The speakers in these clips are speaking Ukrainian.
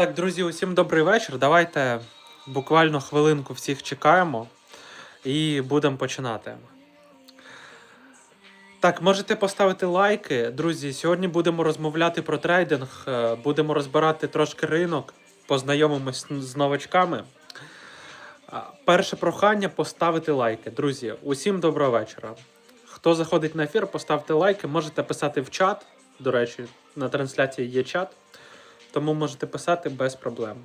Так, друзі, усім добрий вечір. Давайте буквально хвилинку всіх чекаємо і будемо починати. Так, можете поставити лайки. Друзі, сьогодні будемо розмовляти про трейдинг, е, будемо розбирати трошки ринок, познайомимось з- з новачками. Перше прохання поставити лайки. Друзі, усім доброго вечора. Хто заходить на ефір, поставте лайки, можете писати в чат. До речі, на трансляції є чат. Тому можете писати без проблем.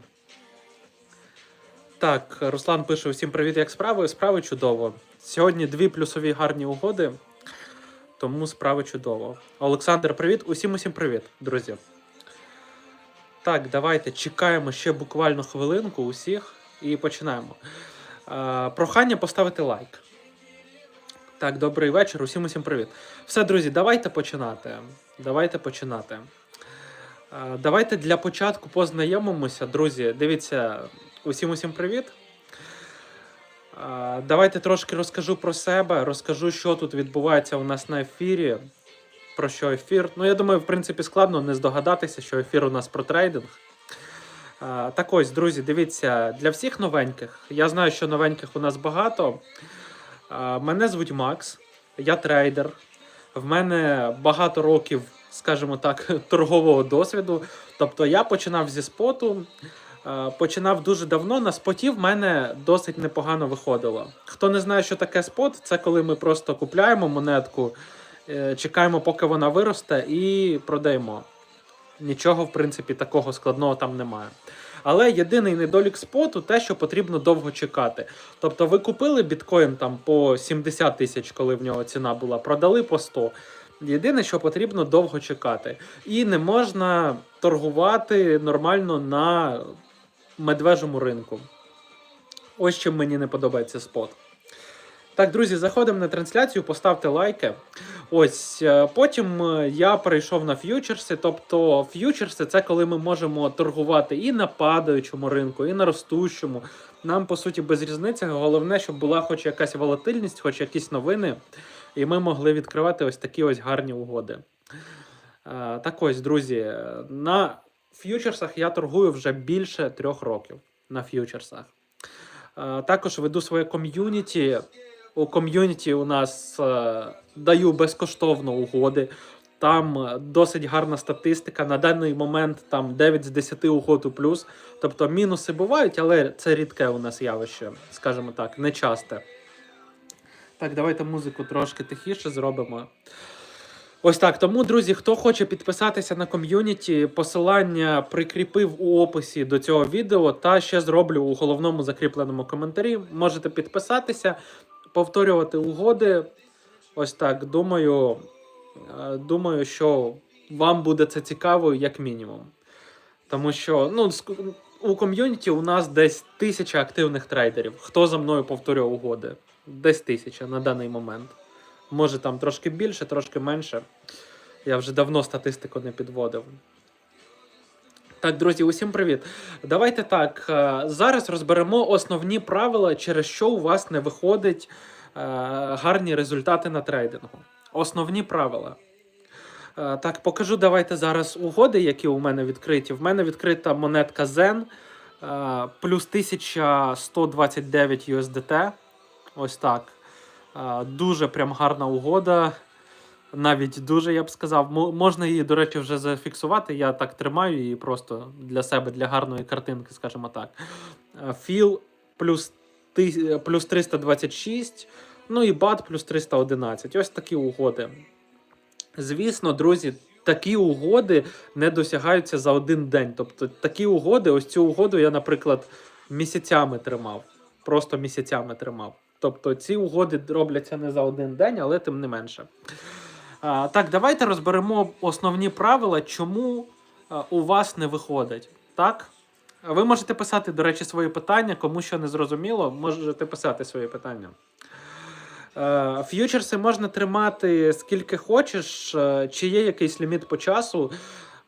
Так, Руслан пише: усім привіт, як справи? Справи чудово. Сьогодні дві плюсові гарні угоди, тому справи чудово. Олександр, привіт. Усім усім привіт, друзі. Так, давайте чекаємо ще буквально хвилинку усіх і починаємо. Е, прохання поставити лайк. Так, добрий вечір. Усім усім привіт. Все, друзі, давайте починати. Давайте починати. Давайте для початку познайомимося, друзі. Дивіться, усім усім привіт. Давайте трошки розкажу про себе, розкажу, що тут відбувається у нас на ефірі. Про що ефір. Ну, я думаю, в принципі, складно не здогадатися, що ефір у нас про трейдинг. Так ось, друзі, дивіться, для всіх новеньких. Я знаю, що новеньких у нас багато. Мене звуть Макс, я трейдер. В мене багато років, скажімо так, торгового досвіду. Тобто я починав зі споту, е, починав дуже давно. На споті в мене досить непогано виходило. Хто не знає, що таке спот, це коли ми просто купляємо монетку, е, чекаємо, поки вона виросте, і продаємо. Нічого, в принципі, такого складного там немає. Але єдиний недолік споту те, що потрібно довго чекати. Тобто ви купили біткоін там по 70 тисяч, коли в нього ціна була, продали по 100. Єдине, що потрібно довго чекати. І не можна торгувати нормально на медвежому ринку. Ось чим мені не подобається спот. Так, друзі, заходимо на трансляцію, поставте лайки. Ось е, потім е, я перейшов на ф'ючерси. Тобто, ф'ючерси це коли ми можемо торгувати і на падаючому ринку, і на ростущому. Нам по суті без різниці. Головне, щоб була хоч якась волатильність, хоч якісь новини, і ми могли відкривати ось такі ось гарні угоди. Е, Так ось, друзі, на ф'ючерсах я торгую вже більше трьох років на ф'ючерсах. Е, Також веду своє ком'юніті. У ком'юніті у нас е, даю безкоштовно угоди. Там досить гарна статистика. На даний момент там 9 з 10 угод у плюс. Тобто мінуси бувають, але це рідке у нас явище, скажімо так, нечасте. Так, давайте музику трошки тихіше зробимо. Ось так. Тому, друзі, хто хоче підписатися на ком'юніті, посилання прикріпив у описі до цього відео, та ще зроблю у головному закріпленому коментарі. Можете підписатися, повторювати угоди. Ось так. Думаю, е, думаю, що вам буде це цікаво, як мінімум. Тому що ну, у ком'юніті у нас десь тисяча активних трейдерів. Хто за мною повторює угоди? Десь тисяча на даний момент. Може там трошки більше, трошки менше. Я вже давно статистику не підводив. Так, друзі, усім привіт. Давайте так. е, Зараз розберемо основні правила, через що у вас не виходить е, гарні результати на трейдингу. Основні правила. Е, Так, покажу давайте зараз угоди, які у мене відкриті. В мене відкрита монетка Zen плюс 1129 USDT. Ось так. Е, Дуже прям гарна угода. Навіть дуже, я б сказав. Можна її, до речі, вже зафіксувати. Я так тримаю її просто для себе, для гарної картинки, скажімо так. Е, Філ плюс, плюс 326, ну і бат плюс 311. Ось такі угоди. Звісно, друзі, такі угоди не досягаються за один день. Тобто такі угоди, ось цю угоду я, наприклад, місяцями тримав. Просто місяцями тримав. Тобто ці угоди робляться не за один день, але тим не менше. Так, давайте розберемо основні правила, чому у вас не виходить. Так? Ви можете писати, до речі, свої питання, кому що не зрозуміло, можете писати свої питання. Е, Ф'ючерси можна тримати скільки хочеш, е, чи є якийсь ліміт по часу.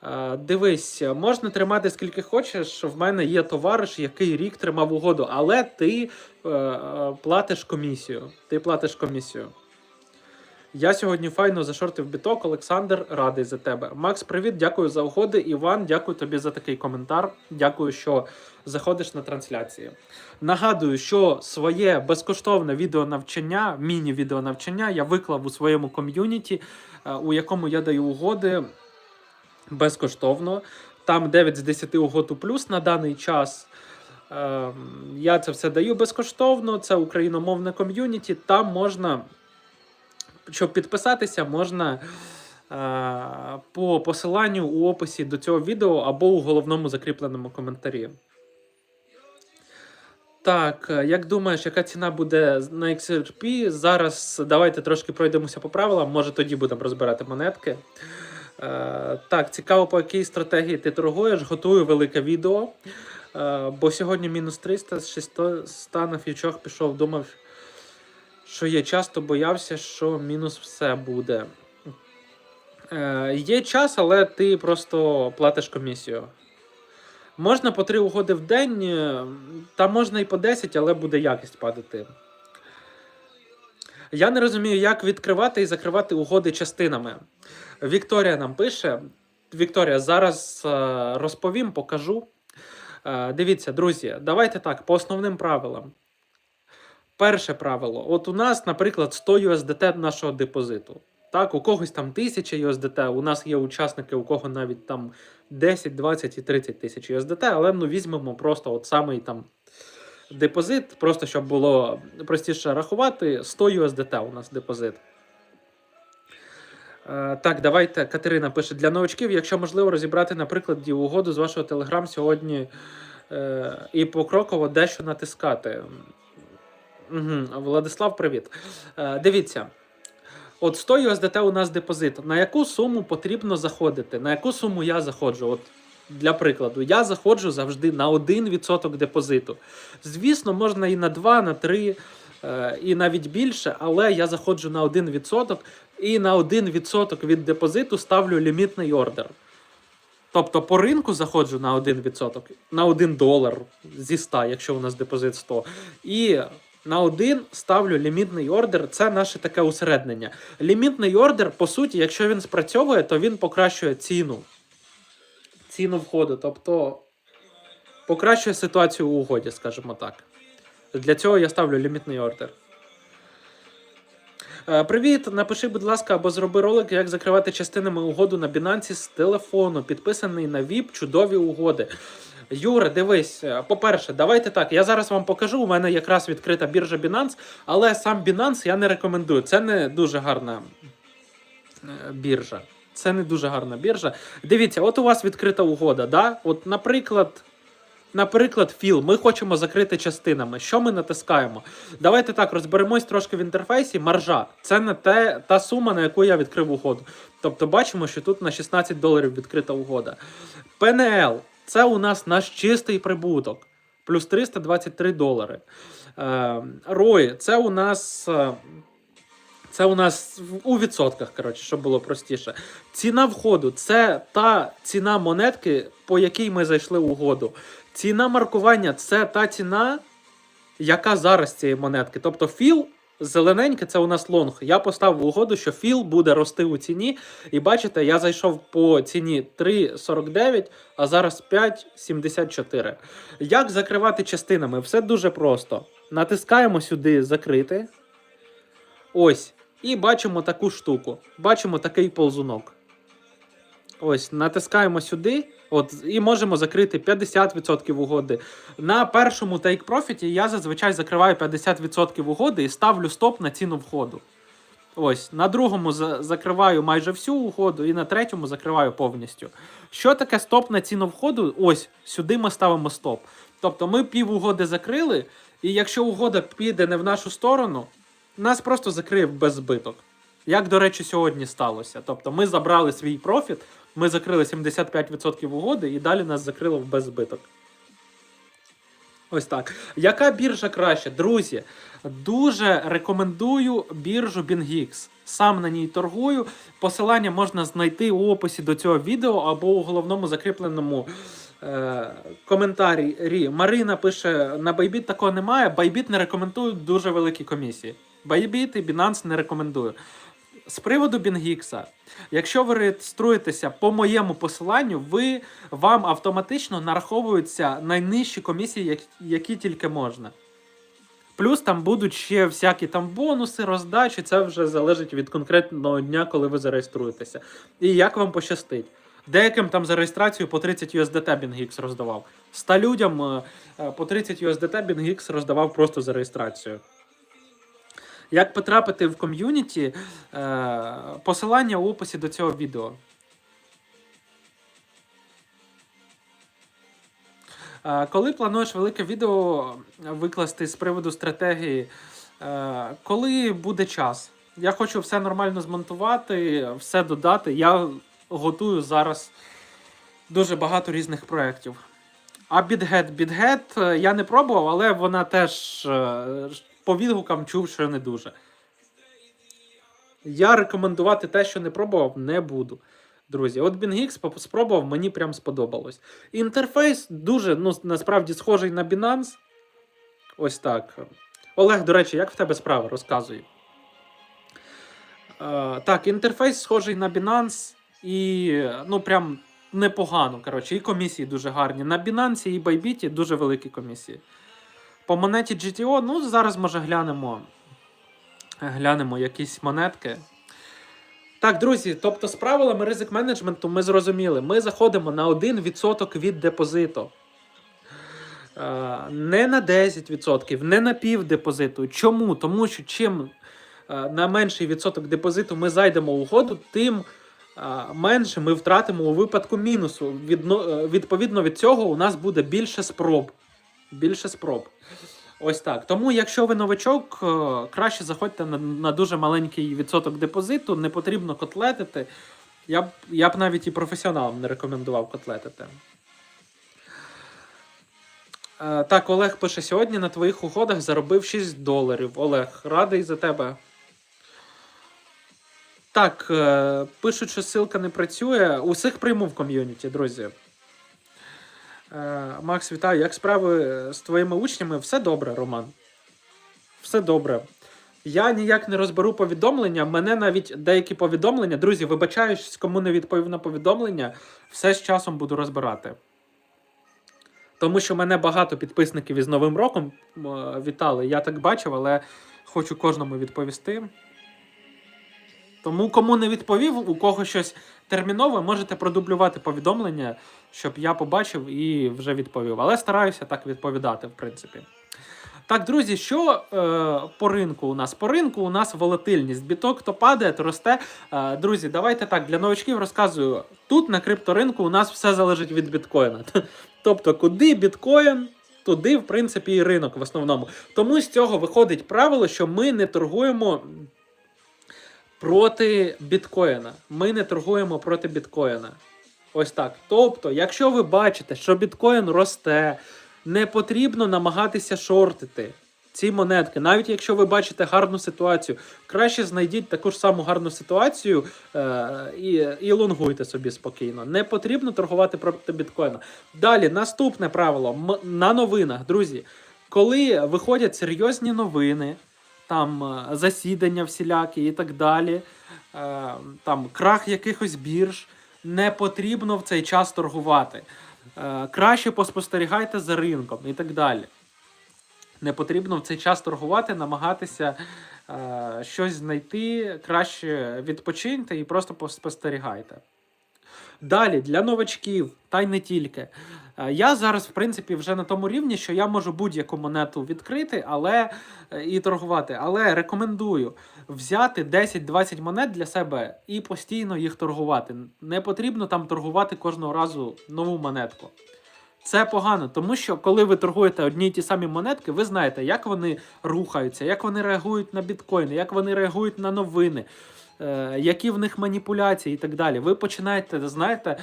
Е, Дивись, можна тримати скільки хочеш. В мене є товариш, який рік тримав угоду, але ти е, е, платиш комісію. Ти платиш комісію. Я сьогодні файно зашортив біток. Олександр, радий за тебе. Макс, привіт, дякую за угоди. Іван, дякую тобі за такий коментар. Дякую, що заходиш на трансляції. Нагадую, що своє безкоштовне відеонавчання, міні-відеонавчання я виклав у своєму ком'юніті, у якому я даю угоди безкоштовно. Там 9 з 10 угод у плюс на даний час. Ем, Я це все даю безкоштовно. Це україномовне ком'юніті. Там можна, щоб підписатися, можна е, по посиланню у описі до цього відео або у головному закріпленому коментарі. Так, е, як думаєш, яка ціна буде на XRP? Зараз давайте трошки пройдемося по правилам, може тоді будемо розбирати монетки. Е, так, цікаво, по якій стратегії ти торгуєш. Готую велике відео. Е, бо сьогодні мінус 300 з 600 на фьючах пішов, думав, що є час, то боявся, що мінус все буде. Е, є час, але ти просто платиш комісію. Можна по 3 угоди в день, та можна і по 10, але буде якість падати. Я не розумію, як відкривати і закривати угоди частинами. Вікторія нам пише. Вікторія, зараз е, розповім, покажу. Е, Дивіться, друзі, давайте так, по основним правилам. Перше правило: от у нас, наприклад, 100 USDT нашого депозиту. Так, у когось там 1000 USDT, у нас є учасники, у кого навіть там 10, 20 і 30 тисяч USDT, але ну візьмемо просто от самий там депозит, просто щоб було простіше рахувати, 100 USDT у нас депозит. Е, Так, давайте Катерина пише для новачків, якщо можливо розібрати на прикладі угоду з вашого телеграм сьогодні е, і покроково дещо натискати. Угу. Владислав, привіт. Е, дивіться. От 100 USDT у нас депозит. На яку суму потрібно заходити? На яку суму я заходжу? От для прикладу, я заходжу завжди на 1% депозиту. Звісно, можна і на 2, на 3, е, і навіть більше, але я заходжу на 1% і на 1% від депозиту ставлю лімітний ордер. Тобто по ринку заходжу на 1%, на 1 долар зі 100, якщо у нас депозит 100. І на 1 ставлю лімітний ордер. Це наше таке усереднення. Лімітний ордер, по суті, якщо він спрацьовує, то він покращує ціну. Ціну входу. Тобто покращує ситуацію у угоді, скажімо так. Для цього я ставлю лімітний ордер. Е, Привіт, напиши, будь ласка, або зроби ролик, як закривати частинами угоду на Binance з телефону, підписаний на VIP, чудові угоди. Юра, дивись, е, по-перше, давайте так. Я зараз вам покажу. У мене якраз відкрита біржа Binance, але сам Binance я не рекомендую. Це не дуже гарна е, біржа. Це не дуже гарна біржа. Дивіться, от у вас відкрита угода. Да? От, наприклад, Наприклад, філ, ми хочемо закрити частинами. Що ми натискаємо? Давайте так розберемось трошки в інтерфейсі. Маржа це не те, та сума, на яку я відкрив угоду. Тобто бачимо, що тут на 16 доларів відкрита угода. ПНЛ це у нас наш чистий прибуток. Плюс 323 долари. Е, ROI це у нас. е, Це у нас у відсотках, коротше, щоб було простіше. Ціна входу це та ціна монетки, по якій ми зайшли в угоду. Ціна маркування це та ціна, яка зараз цієї монетки. Тобто філ зелененьке це у нас лонг. Я поставив угоду, що філ буде рости у ціні. І бачите, я зайшов по ціні 3,49, а зараз 5,74. Як закривати частинами? Все дуже просто. Натискаємо сюди закрити. Ось. І бачимо таку штуку. Бачимо такий ползунок. Ось, натискаємо сюди. От, і можемо закрити 50% угоди. На першому Profit я зазвичай закриваю 50% угоди і ставлю стоп на ціну входу. Ось, на другому за- закриваю майже всю угоду, і на третьому закриваю повністю. Що таке стоп на ціну входу? Ось, сюди ми ставимо стоп. Тобто ми пів угоди закрили, і якщо угода піде не в нашу сторону, нас просто закриє в беззбиток. Як, до речі, сьогодні сталося. Тобто ми забрали свій профіт, ми закрили 75% угоди, і далі нас закрило в беззбиток. Ось так. Яка біржа краще? Друзі, дуже рекомендую біржу BingX. Сам на ній торгую. Посилання можна знайти у описі до цього відео або у головному закріпленому е, коментарі. Марина пише: на Bybit такого немає. Bybit не рекомендую дуже великі комісії. Bybit і Binance не рекомендую. З приводу Бінгікса, якщо ви реєструєтеся по моєму посиланню, ви вам автоматично нараховуються найнижчі комісії, як- які тільки можна. Плюс там будуть ще всякі там бонуси, роздачі. Це вже залежить від конкретного дня, коли ви зареєструєтеся. І як вам пощастить. Деяким там за реєстрацію по 30 USDT BingX роздавав. 100 людям е, е, по 30 USDT BingX роздавав просто за реєстрацію. Як потрапити в ком'юніті? Е, Посилання у описі до цього відео. Е, Коли плануєш велике відео викласти з приводу стратегії, е, коли буде час? Я хочу все нормально змонтувати, все додати. Я готую зараз дуже багато різних проєктів. А BitGet е, я не пробував, але вона теж по відгукам чув, що не дуже. Я рекомендувати те, що не пробував, не буду. Друзі, от BingX спробував, мені прям сподобалось. Інтерфейс дуже, ну, насправді, схожий на Binance. Ось так. Олег, до речі, як в тебе справи? Розказуй. Е, так, інтерфейс схожий на Binance і ну прям непогано. Коротше, і комісії дуже гарні. На Binance і Bybit дуже великі комісії. По монеті GTO, ну зараз може глянемо. Глянемо якісь монетки. Так, друзі, тобто з правилами ризик менеджменту ми зрозуміли. Ми заходимо на 1% від депозиту. Е, Не на 10%, не на пів депозиту. Чому? Тому що чим е, на менший відсоток депозиту ми зайдемо у угоду, тим е, менше ми втратимо у випадку мінусу. Відповідно від цього у нас буде більше спроб. Більше спроб. Ось так. Тому, якщо ви новачок, е, краще заходьте на, на дуже маленький відсоток депозиту, не потрібно котлетити. Я б, я б навіть і професіоналам не рекомендував котлетити. Е, Так, Олег пише: сьогодні на твоїх угодах заробив 6 доларів. Олег, радий за тебе. Так, е, пишуть, що ссылка не працює. Усіх прийму в ком'юніті, друзі. Е, Макс, вітаю. Як справи з твоїми учнями? Все добре, Роман. Все добре. Я ніяк не розберу повідомлення. Мене навіть деякі повідомлення. Друзі, вибачаюсь, кому не відповів на повідомлення, все з часом буду розбирати. Тому що мене багато підписників із Новим роком е, вітали. Я так бачив, але хочу кожному відповісти. Тому, кому не відповів, у кого щось термінове, можете продублювати повідомлення, щоб я побачив і вже відповів. Але стараюся так відповідати, в принципі. Так, друзі, що е, по ринку у нас? По ринку у нас волатильність. Біток то падає, то росте. Е, друзі, давайте так, для новачків розказую. Тут на крипторинку у нас все залежить від біткоїна. Тобто, куди біткоін, туди, в принципі, і ринок в основному. Тому з цього виходить правило, що ми не торгуємо проти біткоїна. Ми не торгуємо проти біткоїна. Ось так. Тобто, якщо ви бачите, що біткоін росте, не потрібно намагатися шортити ці монетки. Навіть якщо ви бачите гарну ситуацію, краще знайдіть таку ж саму гарну ситуацію е- і, і лонгуйте собі спокійно. Не потрібно торгувати проти біткоїна. Далі, наступне правило М- на новинах, друзі. Коли виходять серйозні новини, там е, засідання всілякі і так далі, е, там крах якихось бірж, не потрібно в цей час торгувати. Е, Краще поспостерігайте за ринком і так далі. Не потрібно в цей час торгувати, намагатися е, щось знайти, краще відпочиньте і просто поспостерігайте. Далі, для новачків, та й не тільки. Е, Я зараз, в принципі, вже на тому рівні, що я можу будь-яку монету відкрити але, е, і торгувати. Але рекомендую взяти 10-20 монет для себе і постійно їх торгувати. Не потрібно там торгувати кожного разу нову монетку. Це погано, тому що коли ви торгуєте одні й ті самі монетки, ви знаєте, як вони рухаються, як вони реагують на біткоїни, як вони реагують на новини, е, які в них маніпуляції і так далі. Ви починаєте, знаєте,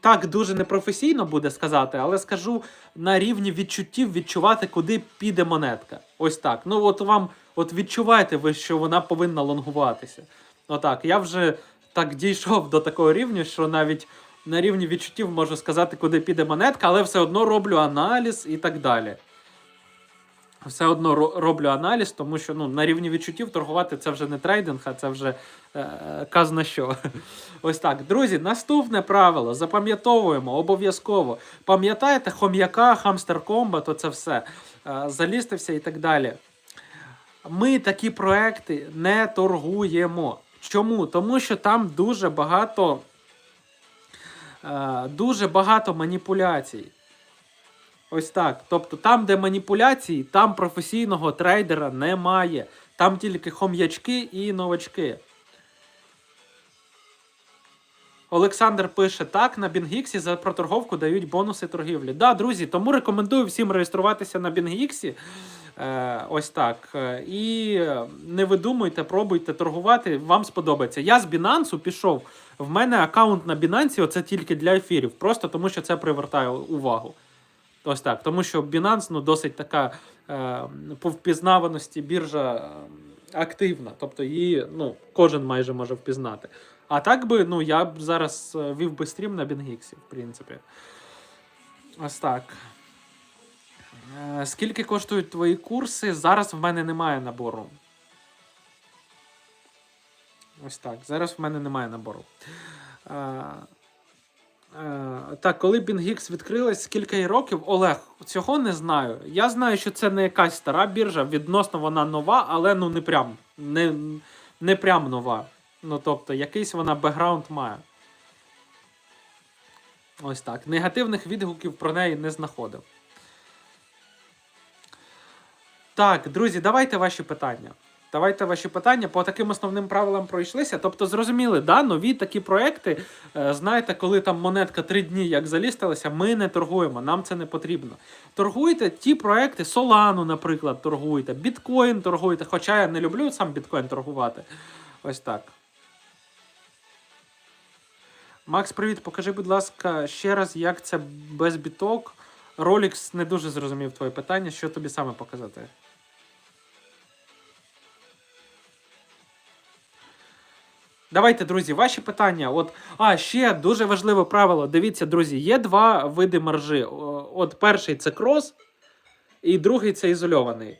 так дуже непрофесійно буде сказати, але скажу на рівні відчуттів відчувати, куди піде монетка. Ось так. Ну от вам, от відчуваєте ви, що вона повинна лонгуватися. Отак. Я вже так дійшов до такого рівня, що навіть на рівні відчуттів можу сказати, куди піде монетка, але все одно роблю аналіз і так далі. все одно роблю аналіз, тому що ну, на рівні відчуттів торгувати це вже не трейдинг, а це вже е, казна що. Ось так. Друзі, наступне правило. Запам'ятовуємо обов'язково. Пам'ятаєте, хом'яка, хамстер комбат, то це все. Е, залістився і так далі. Ми такі проекти не торгуємо. Чому? Тому що там дуже багато, дуже багато маніпуляцій. Ось так. Тобто, там, де маніпуляції, там професійного трейдера немає. Там тільки хом'ячки і новачки. Олександр пише: так, на BingX за проторговку дають бонуси торгівлі. Да, друзі, тому рекомендую всім реєструватися на BingX. Е, ось так. Е, І не видумуйте, пробуйте торгувати, вам сподобається. Я з Binance пішов. В мене аккаунт на Binance оце тільки для ефірів, просто тому що це привертає увагу. Ось так. Тому що Binance ну, досить така е, по впізнаваності біржа е, активна. Тобто її ну, кожен майже може впізнати. А так би, ну, я б зараз вів би стрім на BingX, в принципі. Ось так. Е, Скільки коштують твої курси? Зараз в мене немає набору. Ось так. Зараз в мене немає набору. Е, е, Так, коли BingX відкрилась, скільки років? Олег, цього не знаю. Я знаю, що це не якась стара біржа, відносно вона нова, але ну не прям, не, не прям нова. Ну, тобто, якийсь вона бекграунд має. Ось так. Негативних відгуків про неї не знаходив. Так, друзі, давайте ваші питання. Давайте ваші питання по таким основним правилам пройшлися. Тобто, зрозуміли, да, нові такі проекти. е, Знаєте, коли там монетка три дні як залістилася, ми не торгуємо, нам це не потрібно. Торгуйте ті проекти, Solana, наприклад, торгуйте, біткоін торгуйте. Хоча я не люблю сам біткоін торгувати. Ось так. Макс, привіт. Покажи, будь ласка, ще раз, як це без біток. Rolex не дуже зрозумів твоє питання. Що тобі саме показати? Давайте, друзі, ваші питання. От, а, ще дуже важливе правило. Дивіться, друзі, є два види маржи. О, От перший це крос, і другий це ізольований.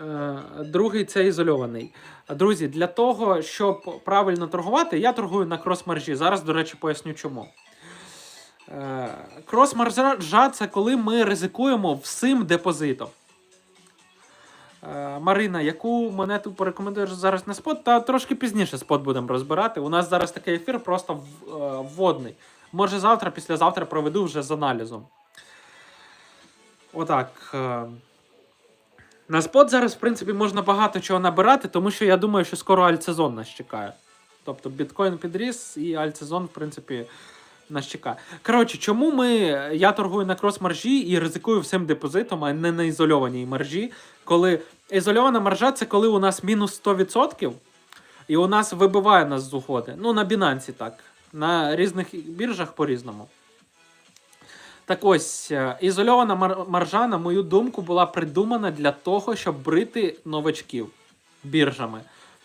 Е, Другий це ізольований. Друзі, для того, щоб правильно торгувати, я торгую на крос-маржі. Зараз, до речі, поясню чому. Е, Крос-маржа це коли ми ризикуємо всім депозитом. Е, Марина, яку монету порекомендуєш зараз на спот? Та трошки пізніше спот будемо розбирати. У нас зараз такий ефір просто е, вводний. Може, завтра, післязавтра проведу вже з аналізом. Отак. е. На спот зараз, в принципі, можна багато чого набирати, тому що я думаю, що скоро альтсезон нас чекає. Тобто біткоін підріс і альтсезон, в принципі, нас чекає. Коротше, чому ми, я торгую на крос-маржі і ризикую всім депозитом, а не на ізольованій маржі. Коли ізольована маржа це коли у нас мінус 100%, і у нас вибиває нас з угоди. Ну, на Binance так. На різних біржах по-різному. Так ось, е, ізольована маржа, на мою думку, була придумана для того, щоб брити новачків біржами.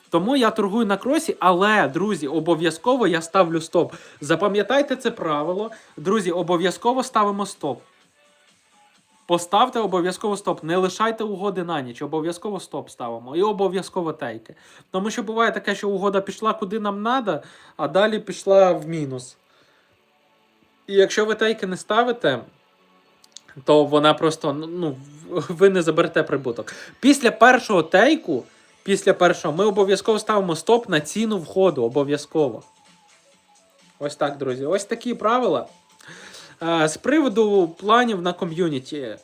Тому я торгую на кросі, але, друзі, обов'язково я ставлю стоп. Запам'ятайте це правило. Друзі, обов'язково ставимо стоп. Поставте обов'язково стоп. Не лишайте угоди на ніч. Обов'язково стоп ставимо. І обов'язково тейки. Тому що буває таке, що угода пішла куди нам треба, а далі пішла в мінус. І якщо ви тейки не ставите, то вона просто ну, ви не заберете прибуток. Після першого тейку, після першого, ми обов'язково ставимо стоп на ціну входу. Обов'язково. Ось так, друзі. Ось такі правила. Е, З приводу планів на ком'юніті. Е,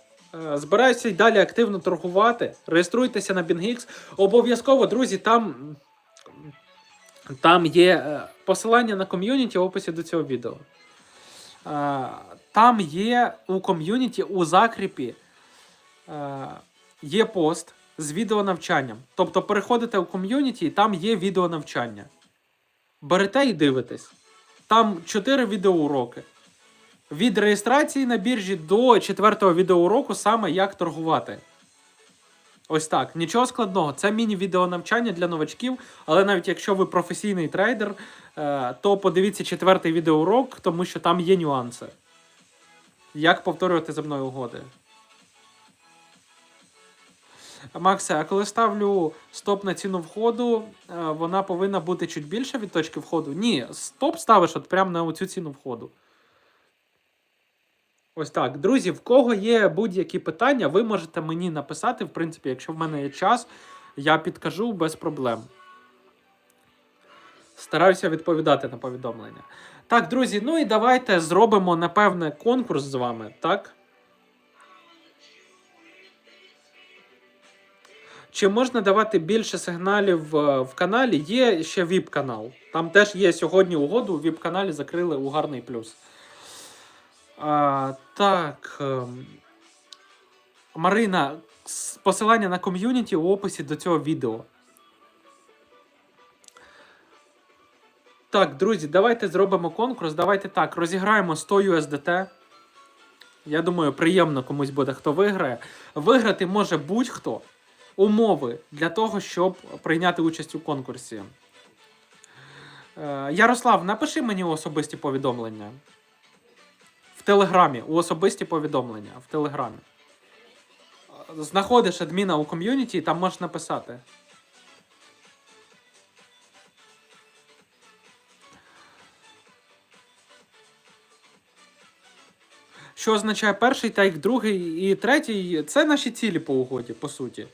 Збираюся й далі активно торгувати. Реєструйтеся на BingX. Обов'язково, друзі, там, там є е, посилання на ком'юніті в описі до цього відео. Там є у ком'юніті у закріпі є пост з відеонавчанням. Тобто переходите у ком'юніті, і там є відеонавчання. Берете і дивитесь. Там 4 відеоуроки. Від реєстрації на біржі до четвертого відеоуроку саме як торгувати. Ось так. Нічого складного. Це міні-відеонавчання для новачків, але навіть якщо ви професійний трейдер, е, то подивіться четвертий відеоурок, тому що там є нюанси. Як повторювати за мною угоди. Максе, а коли ставлю стоп на ціну входу, е, вона повинна бути чуть більше від точки входу? Ні, стоп ставиш от прямо на цю ціну входу. Ось так. Друзі, в кого є будь-які питання, ви можете мені написати. В принципі, якщо в мене є час, я підкажу без проблем. Стараюся відповідати на повідомлення. Так, друзі, ну і давайте зробимо, напевне, конкурс з вами, так? Чи можна давати більше сигналів в каналі? Є ще VIP-канал. Там теж є сьогодні угоду. У VIP-каналі закрили у гарний плюс. А, так. ем, Марина, посилання на ком'юніті у описі до цього відео. Так, друзі, давайте зробимо конкурс. Давайте так, розіграємо 100 USDT. Я думаю, приємно комусь буде, хто виграє. Виграти може будь-хто. Умови для того, щоб прийняти участь у конкурсі. Е, Ярослав, напиши мені особисті повідомлення. В Телеграмі. У особисті повідомлення. В Телеграмі. Знаходиш адміна у ком'юніті і там можеш написати. Що означає перший тайк, другий і третій це наші цілі по угоді, по суті.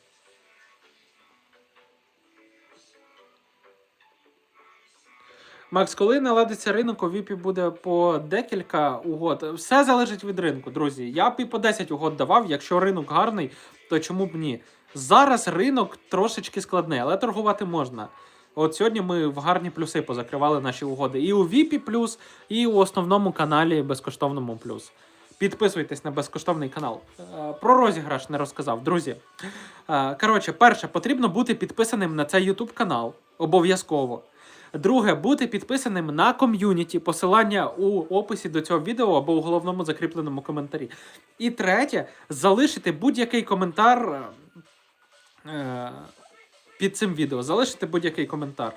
Макс, коли наладиться ринок, у Віпі буде по декілька угод. Все залежить від ринку, друзі. Я б і по 10 угод давав. Якщо ринок гарний, то чому б ні? Зараз ринок трошечки складний, але торгувати можна. От сьогодні ми в гарні плюси позакривали наші угоди. І у Віпі плюс, і у основному каналі безкоштовному плюс. Підписуйтесь на безкоштовний канал. Е, Про розіграш не розказав, друзі. Е, Коротше, перше, потрібно бути підписаним на цей YouTube канал. Обов'язково. Друге, бути підписаним на ком'юніті, посилання у описі до цього відео або у головному закріпленому коментарі. І третє, залишити будь-який коментар е, під цим відео. Залишити будь-який коментар.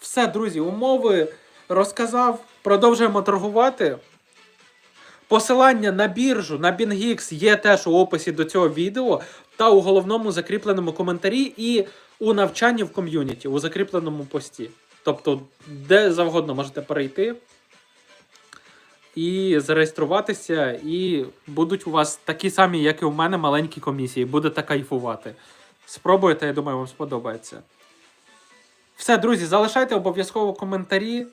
Все, друзі, умови розказав. Продовжуємо торгувати. Посилання на біржу на BingX є теж у описі до цього відео та у головному закріпленому коментарі і у навчанні в ком'юніті, у закріпленому пості. Тобто, де завгодно можете перейти і зареєструватися, і будуть у вас такі самі, як і у мене, маленькі комісії. Будете кайфувати. Спробуйте, я думаю, вам сподобається. Все, друзі, залишайте обов'язково коментарі.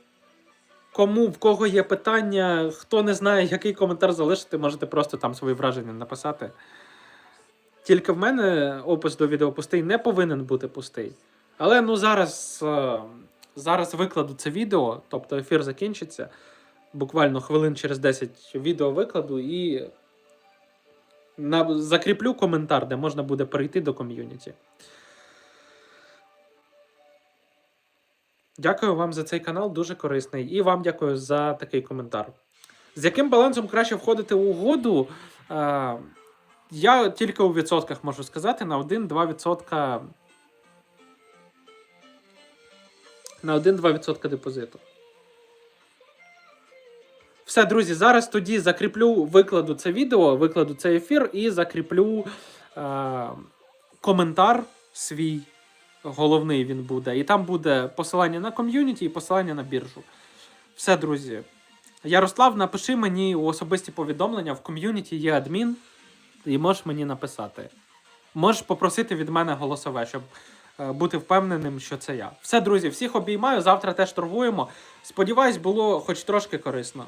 Кому в кого є питання, хто не знає, який коментар залишити, можете просто там свої враження написати. Тільки в мене опис до відео пустий не повинен бути пустий. Але ну зараз, е, зараз викладу це відео, тобто ефір закінчиться. Буквально хвилин через 10 відео викладу і на, закріплю коментар, де можна буде перейти до ком'юніті. Дякую вам за цей канал, дуже корисний. І вам дякую за такий коментар. З яким балансом краще входити у угоду? Е, я тільки у відсотках можу сказати на 1-2%. На 1-2% депозиту. Все, друзі, зараз тоді закріплю, викладу це відео, викладу цей ефір і закріплю е, коментар свій. Головний він буде. І там буде посилання на ком'юніті і посилання на біржу. Все, друзі. Ярослав, напиши мені у особисті повідомлення. В ком'юніті є адмін, і можеш мені написати. Можеш попросити від мене голосове, щоб бути впевненим, що це я. Все, друзі, всіх обіймаю. Завтра теж торгуємо. Сподіваюсь, було хоч трошки корисно.